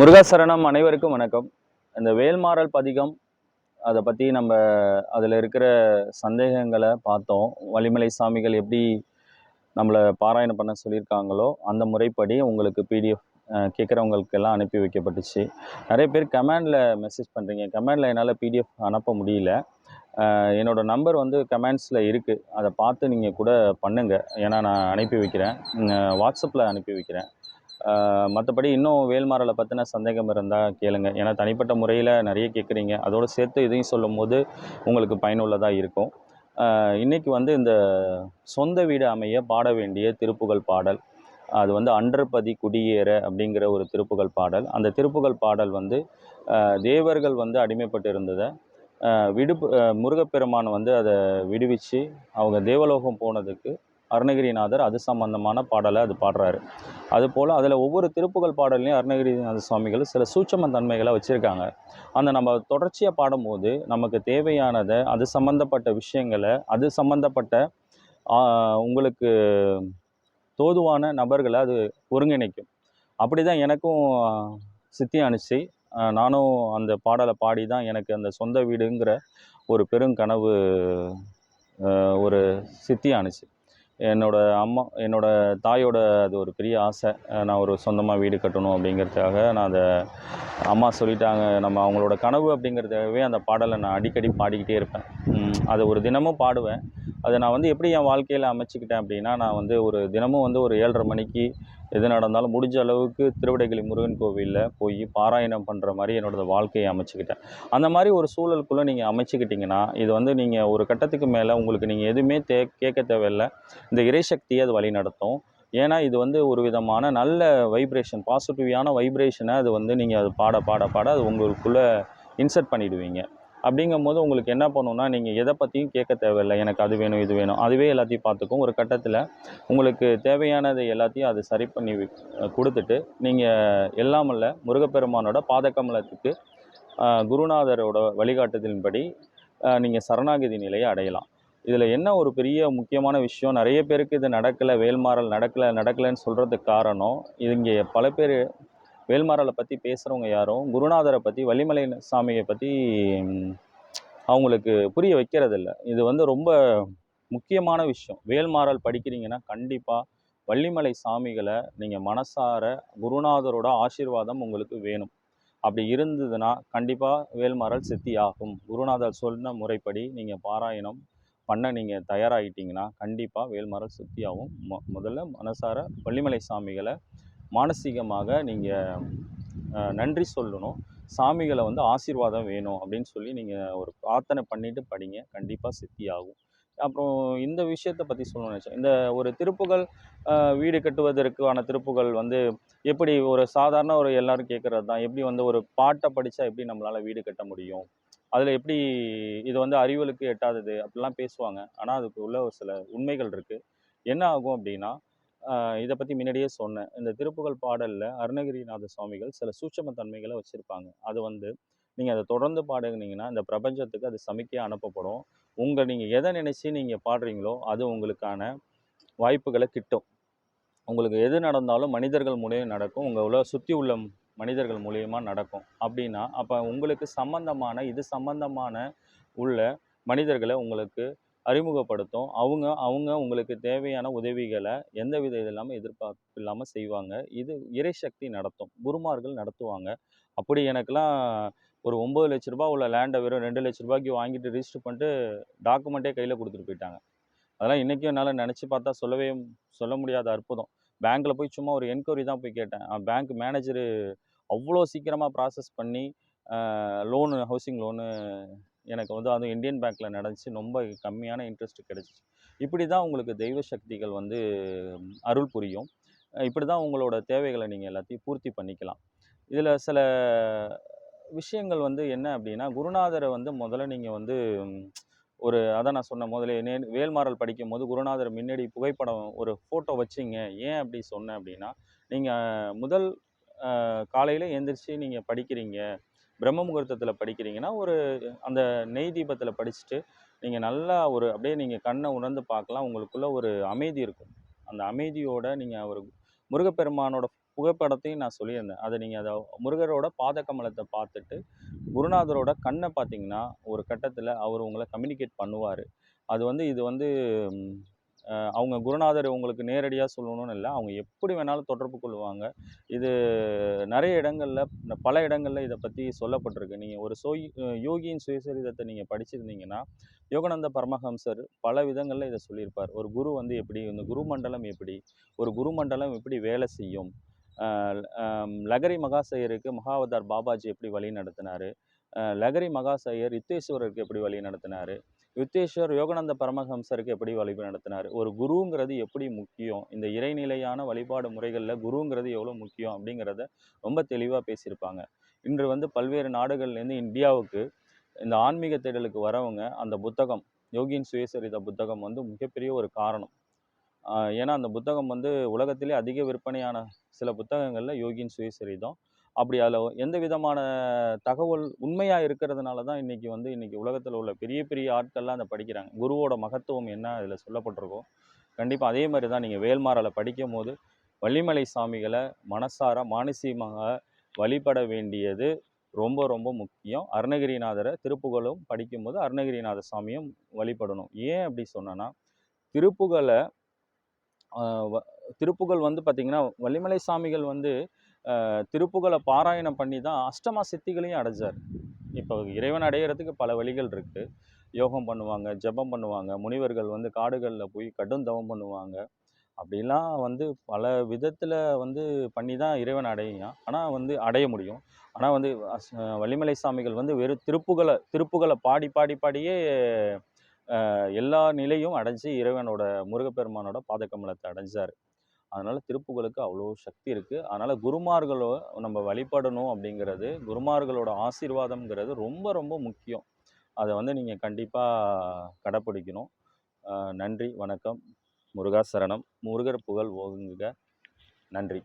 முருகசரணம் அனைவருக்கும் வணக்கம். இந்த வேல்மாறல் பதிகம் அதை பற்றி நம்ம அதில் இருக்கிற சந்தேகங்களை பார்த்தோம். வலிமலை சாமிகள் எப்படி நம்மளை பாராயணம் பண்ண சொல்லியிருக்காங்களோ அந்த முறைப்படி உங்களுக்கு பிடிஎஃப் கேட்குறவங்களுக்கு எல்லாம் அனுப்பி வைக்கப்பட்டுச்சு. நிறைய பேர் கமெண்டில் மெசேஜ் பண்ணுறீங்க கமெண்டில் என்னால் பிடிஎஃப் அனுப்ப முடியல. என்னோடய நம்பர் வந்து கமெண்ட்ஸில் இருக்குது அதை பார்த்து நீங்கள் கூட பண்ணுங்கள் ஏன்னா நான் அனுப்பி வைக்கிறேன். வாட்ஸ்அப்பில் அனுப்பி வைக்கிறேன். மற்றபடி இன்னும் வேல்மாறலை பற்றின சந்தேகம் இருந்தால் கேளுங்க. ஏன்னா தனிப்பட்ட முறையில் நிறைய கேட்குறீங்க அதோடு சேர்த்து இதையும் சொல்லும் போது உங்களுக்கு பயனுள்ளதாக இருக்கும். இன்றைக்கி வந்து இந்த சொந்த வீடு அமைய பாட வேண்டிய திருப்புகழ் பாடல் அது வந்து அன்றபதி குடியேற அப்படிங்கிற ஒரு திருப்புகழ் பாடல். அந்த திருப்புகழ் பாடல் வந்து தேவர்கள் வந்து அடிமைப்பட்டு இருந்ததை விடுப்பு முருகப்பெருமான் வந்து அதை விடுவிச்சு அவங்க தேவலோகம் போனதுக்கு அருணகிரிநாதர் அது சம்பந்தமான பாடலை அது பாடுறாரு. அதுபோல் அதில் ஒவ்வொரு திருப்புகழ் பாடல்லையும் அருணகிரிநாத சுவாமிகள் சில சூட்சம தன்மைகளை வச்சுருக்காங்க. அந்த நம்ம தொடர்ச்சியாக பாடும்போது நமக்கு தேவையானதை அது சம்மந்தப்பட்ட விஷயங்களை அது சம்மந்தப்பட்ட உங்களுக்கு தோதுவான நபர்களை அது ஒருங்கிணைக்கும். அப்படி தான் எனக்கும் சித்தி அனுச்சி நானும் அந்த பாடலை பாடி தான் எனக்கு அந்த சொந்த வீடுங்கிற ஒரு பெருங்கனவு ஒரு சித்தி அனுச்சு என்னோட அம்மா என்னோடய தாயோட அது ஒரு பெரிய ஆசை. நான் ஒரு சொந்தமாக வீடு கட்டணும் அப்படிங்கிறதுக்காக நான் அதை அம்மா சொல்லிட்டாங்க. நம்ம அவங்களோட கனவு அப்படிங்கிறதுக்காகவே அந்த பாடலை நான் அடிக்கடி பாடிக்கிட்டே இருப்பேன். அதை ஒரு தினமும் பாடுவேன். அதை நான் வந்து எப்படி என் வாழ்க்கையில் அமைச்சிக்கிட்டேன் அப்படின்னா நான் வந்து ஒரு தினமும் வந்து ஒரு ஏழரை மணிக்கு எது நடந்தாலும் முடிஞ்ச அளவுக்கு திருவிடைகளி முருகன் கோவிலில் போய் பாராயணம் பண்ணுற மாதிரி என்னோடய வாழ்க்கையை அமைச்சிக்கிட்டேன். அந்த மாதிரி ஒரு சூழலுக்குள்ளே நீங்கள் அமைச்சிக்கிட்டிங்கன்னா இது வந்து நீங்கள் ஒரு கட்டத்துக்கு மேலே உங்களுக்கு நீங்கள் எதுவுமே தே கேட்க தேவையில்லை. இந்த இறைசக்தியை அது வழி நடத்தும் ஏன்னா இது வந்து ஒரு விதமான நல்ல வைப்ரேஷன் பாசிட்டிவான வைப்ரேஷனை அது வந்து நீங்கள் அது பாட பாட பாட அது உங்களுக்குள்ளே இன்சர்ட் அப்படிங்கும் அப்படிங்கும்போது உங்களுக்கு என்ன பண்ணுன்னா நீங்கள் எதை பற்றியும் கேட்க தேவையில்லை. எனக்கு அது வேணும் இது வேணும். அதுவே எல்லாத்தையும் பார்த்துக்கும். ஒரு கட்டத்தில் உங்களுக்கு தேவையானதை எல்லாத்தையும் அது சரி பண்ணி கொடுத்துட்டு நீங்கள் எல்லாமல்ல முருகப்பெருமானோட பாதக்கமலத்துக்கு குருநாதரோட வழிகாட்டுதலின்படி நீங்கள் சரணாகதி நிலையை அடையலாம். இதில் என்ன ஒரு பெரிய முக்கியமான விஷயம் நிறைய பேருக்கு இது நடக்கலை வேல்மாறல் நடக்கலை நடக்கலைன்னு சொல்கிறதுக்கு காரணம் இது இங்கே பல பேர் வேல்மாரலை பற்றி பேசுகிறவங்க யாரும் குருநாதரை பற்றி வள்ளிமலை சாமியை பற்றி அவங்களுக்கு புரிய வைக்கிறதில்ல. இது வந்து ரொம்ப முக்கியமான விஷயம். வேல்மாறல் படிக்கிறீங்கன்னா கண்டிப்பாக வள்ளிமலை சாமிகளை நீங்கள் மனசார குருநாதரோட ஆசீர்வாதம் உங்களுக்கு வேணும். அப்படி இருந்ததுன்னா கண்டிப்பாக வேல்மாறல் சித்தி ஆகும் குருநாதர் சொன்ன முறைப்படி நீங்கள் பாராயணம் பண்ண நீங்கள் தயாராகிட்டீங்கன்னா கண்டிப்பாக வேல்மாறல் சித்தியாகும். மொ முதல்ல மனசார வள்ளிமலை சாமிகளை மானசீகமாக நீங்கள் நன்றி சொல்லணும். சாமிகளை வந்து ஆசீர்வாதம் வேணும் அப்படின்னு சொல்லி நீங்கள் ஒரு பிரார்த்தனை பண்ணிவிட்டு படிங்க. கண்டிப்பாக சித்தி ஆகும். அப்புறம் இந்த விஷயத்தை பற்றி சொல்லணும்னு நினச்சேன். இந்த ஒரு திருப்புகள் வீடு கட்டுவதற்கான திருப்புகள் வந்து எப்படி ஒரு சாதாரண ஒரு எல்லோரும் கேட்குறது தான். எப்படி வந்து ஒரு பாட்டை படித்தா எப்படி நம்மளால் வீடு கட்ட முடியும்? அதில் எப்படி இது வந்து அறிவலுக்கு எட்டாதது? அப்படிலாம் பேசுவாங்க. ஆனால் அதுக்கு உள்ள ஒரு சில உண்மைகள் இருக்குது என்ன ஆகும் அப்படின்னா இதை பற்றி முன்னாடியே சொன்னேன். இந்த திருப்புகழ் பாடலில் அருணகிரிநாத சுவாமிகள் சில சூட்சம தன்மைகளை வச்சுருப்பாங்க. அது வந்து நீங்கள் அதை தொடர்ந்து பாடுனீங்கன்னா இந்த பிரபஞ்சத்துக்கு அது சமிக்கையாக அனுப்பப்படும். உங்கள் நீங்கள் எதை நினச்சி நீங்கள் பாடுறீங்களோ அது உங்களுக்கான வாய்ப்புகளை கிட்டும். உங்களுக்கு எது நடந்தாலும் மனிதர்கள் மூலியம் நடக்கும். உங்களை சுற்றி உள்ள மனிதர்கள் மூலியமா நடக்கும். அப்படின்னா அப்போ உங்களுக்கு சம்பந்தமான இது சம்பந்தமான உள்ள மனிதர்களை உங்களுக்கு அறிமுகப்படுத்தும். அவங்க அவங்க உங்களுக்கு தேவையான உதவிகளை எந்த வித இது இல்லாமல் எதிர்பார்ப்பு இல்லாமல் செய்வாங்க. இது இறைசக்தி நடத்தும். குருமார்கள் நடத்துவாங்க. அப்படி எனக்கெல்லாம் ஒரு ஒம்பது லட்ச ரூபா உள்ள லேண்டை வெறும் ரெண்டு லட்ச ரூபாய்க்கு வாங்கிட்டு ரிஜிஸ்டர் பண்ணிட்டு டாக்குமெண்ட்டே கையில் கொடுத்துட்டு போயிட்டாங்க. அதெல்லாம் இன்றைக்கும் என்னால் நினச்சி பார்த்தா சொல்லவே சொல்ல முடியாத அற்புதம். பேங்க்கில் போய் சும்மா ஒரு என்கொயரி தான் போய் கேட்டேன். பேங்க் மேனேஜரு அவ்வளோ சீக்கிரமாக ப்ராசஸ் பண்ணி லோனு ஹவுசிங் லோனு எனக்கு வந்து அதுவும் இந்தியன் பேங்க்கில் நடந்துச்சு. ரொம்ப கம்மியான இன்ட்ரெஸ்ட்டு கிடச்சிச்சு. இப்படி தான் உங்களுக்கு தெய்வ சக்திகள் வந்து அருள் புரியும். இப்படி தான் உங்களோட தேவைகளை நீங்கள் எல்லாத்தையும் பூர்த்தி பண்ணிக்கலாம். இதில் சில விஷயங்கள் வந்து என்ன அப்படின்னா குருநாதரை வந்து முதல்ல நீங்கள் வந்து ஒரு அதான் நான் சொன்ன முதல்ல நே வேல்மாறல் படிக்கும் போது குருநாதர் முன்னாடி புகைப்படம் ஒரு ஃபோட்டோ வச்சிங்க. ஏன் அப்படி சொன்னேன் அப்படின்னா நீங்கள் முதல் காலையில் எழுந்திரிச்சு நீங்கள் படிக்கிறீங்க. பிரம்ம முகூர்த்தத்தில் படிக்கிறீங்கன்னா ஒரு அந்த நெய் தீபத்தில் படிச்சுட்டு நீங்கள் நல்லா ஒரு அப்படியே நீங்கள் கண்ணை உணர்ந்து பார்க்கலாம். உங்களுக்குள்ளே ஒரு அமைதி இருக்கும். அந்த அமைதியோட நீங்கள் ஒரு முருகப்பெருமானோட புகைப்படத்தையும் நான் சொல்லியிருந்தேன். அதை நீங்கள் அதை முருகரோட பாதக்கமலத்தை பார்த்துட்டு குருநாதரோட கண்ணை பார்த்தீங்கன்னா ஒரு கட்டத்தில் அவர் உங்களை கம்யூனிகேட் பண்ணுவார். அது வந்து இது வந்து அவங்க குருநாதர் உங்களுக்கு நேரடியாக சொல்லணும்னு இல்லை. அவங்க எப்படி வேணாலும் தொடர்பு கொள்வாங்க. இது நிறைய இடங்களில் பல இடங்களில் இதை பற்றி சொல்லப்பட்டிருக்கு. நீங்கள் ஒரு சோய் யோகியின் சுயசரிதத்தை நீங்கள் படிச்சிருந்தீங்கன்னா யோகானந்த பரமஹம்சர் பல விதங்களில் இதை சொல்லியிருப்பார். ஒரு குரு வந்து எப்படி இந்த குரு மண்டலம் எப்படி ஒரு குரு மண்டலம் எப்படி வேலை செய்யும் லகரி மகாசையருக்கு மகாவதார் பாபாஜி எப்படி வழி நடத்தினாரு லகரி மகாசையர் யுத்தேஸ்வரருக்கு எப்படி வழி நடத்தினார் யுத்தேஸ்வர் யோகானந்த பரமஹம்சருக்கு எப்படி வழி நடத்தினார்? ஒரு குருங்கிறது எப்படி முக்கியம்? இந்த இறைநிலையான வழிபாடு முறைகளில் குருங்கிறது எவ்வளோ முக்கியம் அப்படிங்கிறத ரொம்ப தெளிவாக பேசியிருப்பாங்க. இன்று வந்து பல்வேறு நாடுகள்லேருந்து இந்தியாவுக்கு இந்த ஆன்மீக தேடலுக்கு வரவங்க அந்த புத்தகம் யோகியின் சுயசரித புத்தகம் வந்து மிகப்பெரிய ஒரு காரணம். ஏன்னா அந்த புத்தகம் வந்து உலகத்திலே அதிக விற்பனையான சில புத்தகங்களில் யோகியின் சுயசரிதம் அப்படி அதில் எந்த விதமான தகவல் உண்மையாக இருக்கிறதுனால தான் இன்றைக்கி வந்து இன்றைக்கி உலகத்தில் உள்ள பெரிய பெரிய ஆட்கள்லாம் அதை படிக்கிறாங்க. குருவோட மகத்துவம் என்ன அதில் சொல்லப்பட்டிருக்கோ கண்டிப்பாக அதே மாதிரி தான் நீங்கள் வேல்மாறலை படிக்கும் போது வள்ளிமலை சாமிகளை மனசார மானசீகமாக வழிபட வேண்டியது ரொம்ப ரொம்ப முக்கியம். அருணகிரிநாதரை திருப்புகழும் படிக்கும்போது அருணகிரிநாத சாமியும் வழிபடணும். ஏன் அப்படி சொன்னேன்னா திருப்புகளை வ- திருப்புகழ் வந்து பார்த்திங்கன்னா வள்ளிமலை சாமிகள் வந்து திருப்புகளை பாராயணம் பண்ணி தான் அஷ்டமா சித்திகளையும் அடைஞ்சார். இப்போ இறைவன் அடையிறதுக்கு பல வழிகள் இருக்குது யோகம் பண்ணுவாங்க ஜெபம் பண்ணுவாங்க முனிவர்கள் வந்து காடுகளில் போய் கடும் தவம் பண்ணுவாங்க. அப்படிலாம் வந்து பல விதத்தில் வந்து பண்ணி தான் இறைவன் அடையான் ஆனால் வந்து அடைய முடியும். ஆனால் வந்து வள்ளிமலை சாமிகள் வந்து வெறும் திருப்புகளை திருப்புகளை பாடி பாடி பாடியே எல்லா நிலையும் அடைஞ்சு இறைவனோட முருகப்பெருமானோட பாதக்கமலத்தை அடைஞ்சார். அதனால் திருப்புகளுக்கு அவ்வளோ சக்தி இருக்குது அதனால் குருமார்களோ நம்ம வழிபடணும் அப்படிங்கிறது குருமார்களோட ஆசீர்வாதம்ங்கிறது ரொம்ப ரொம்ப முக்கியம். அதை வந்து நீங்கள் கண்டிப்பாக கடைப்பிடிக்கணும். நன்றி வணக்கம். முருகா சரணம் முருகர் புகழ் ஓங்குங்க நன்றி.